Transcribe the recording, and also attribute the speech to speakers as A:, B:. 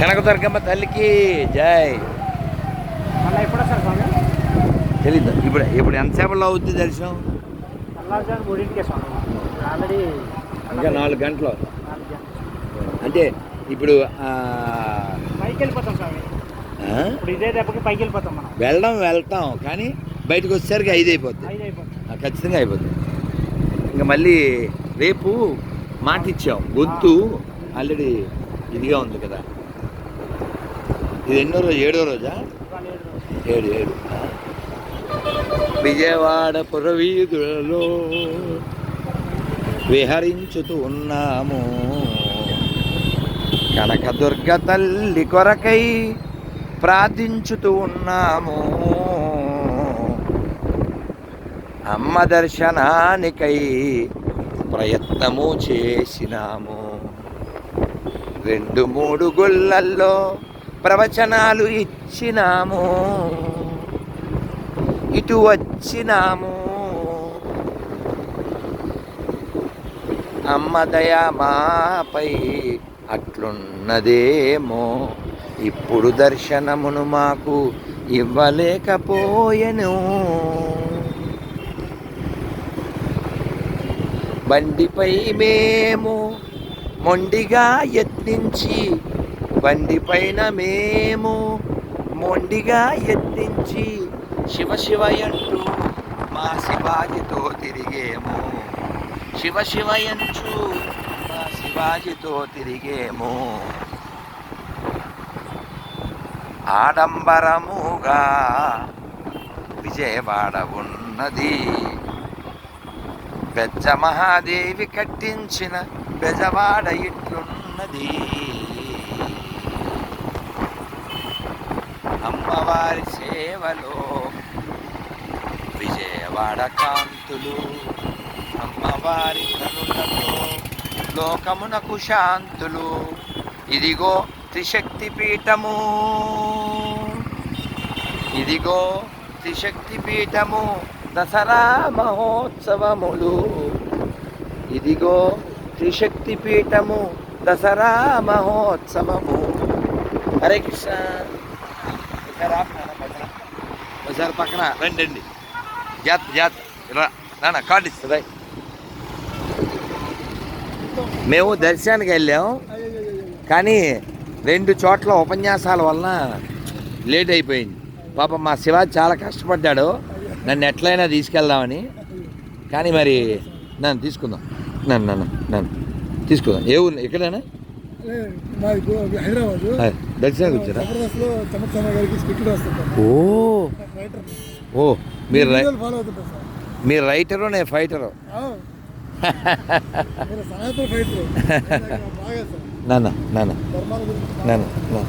A: కనకదుర్గమ్మ తల్లికి జై. తెలీదు? ఇప్పుడు ఇప్పుడు ఎంతసేపట్లో అవుద్ది దర్శనం? ఇంకా నాలుగు గంటలు. అంటే ఇప్పుడు
B: పైకి వెళ్ళిపోతాం స్వామి? ఇప్పుడు ఇదే దెబ్బకి పైకి వెళ్ళిపోతాం మనం.
A: వెళ్ళడం వెళ్తాం కానీ బయటకు వచ్చేసరికి ఐదు అయిపోద్ది.
B: ఐదు అయిపోతాం
A: ఆ, ఖచ్చితంగా అయిపోద్ది. ఇంకా మళ్ళీ రేపు మాట ఇచ్చాం గొంతు ఆల్రెడీ ఇదిగా ఉంది కదా. ఇది ఎన్నో రోజు ఏడో రోజా?
B: ఏడు
A: ఏడు. విజయవాడ పురవీధులలో విహరించుతూ ఉన్నాము కనకదుర్గ తల్లి కొరకై ప్రార్థించుతూ ఉన్నాము అమ్మ దర్శనానికై ప్రయత్నము చేసినాము. రెండు మూడు గుళ్ళల్లో ప్రవచనాలు ఇచ్చినాము. ఇటు వచ్చినాము. అమ్మ దయా మాపై అట్లున్నదేమో. ఇప్పుడు దర్శనమును మాకు ఇవ్వలేకపోయెను. బండిపై మేము మొండిగా యత్నించి బండిపైన మేము మొండిగా యత్నించి శివ శివ అంటూ మా శివాజీతో తిరిగేము. శివ శివ అంటూ మా శివాజీతో తిరిగేము. ఆడంబరముగా విజయవాడ ఉన్నది. బెజ్జ మహాదేవి కట్టించిన బెజవాడ ఇట్లున్నది అమ్మవారి సేవలో విజయవాడ కాంతులు అమ్మవారి కనులతో లోకమునకు శాంతులు. ఇదిగో త్రిశక్తి పీఠము ఇదిగో త్రిశక్తి పీఠము దసరా మహోత్సవములు. ఇదిగో త్రిశక్తి పీఠము దసరా మహోత్సవము. హరే కృష్ణ. నాన్న పక్కన. రండి రండి. జాత్ జాత్. రా నాన్న కార్డు ఇస్తుంది మేము దర్శనానికి వెళ్ళాం. కానీ రెండు చోట్ల ఉపన్యాసాల వలన లేట్ అయిపోయింది. పాప మా శివాజీ చాలా కష్టపడ్డాడు. నన్ను ఎట్లయినా తీసుకెళ్దామని. కానీ మరి నన్ను తీసుకుందాం. నన్ను నన్ను నన్ను తీసుకుందాం. ఏ ఊరు? ఎక్కడైనా?
C: హైదరాబాద్.
A: దర్శనానికి వచ్చారా? ఓ. ఓ మీరు మీరు రైటరు నేను ఫైటరు. నాన్న నాన్న. నాన్న నాన్న.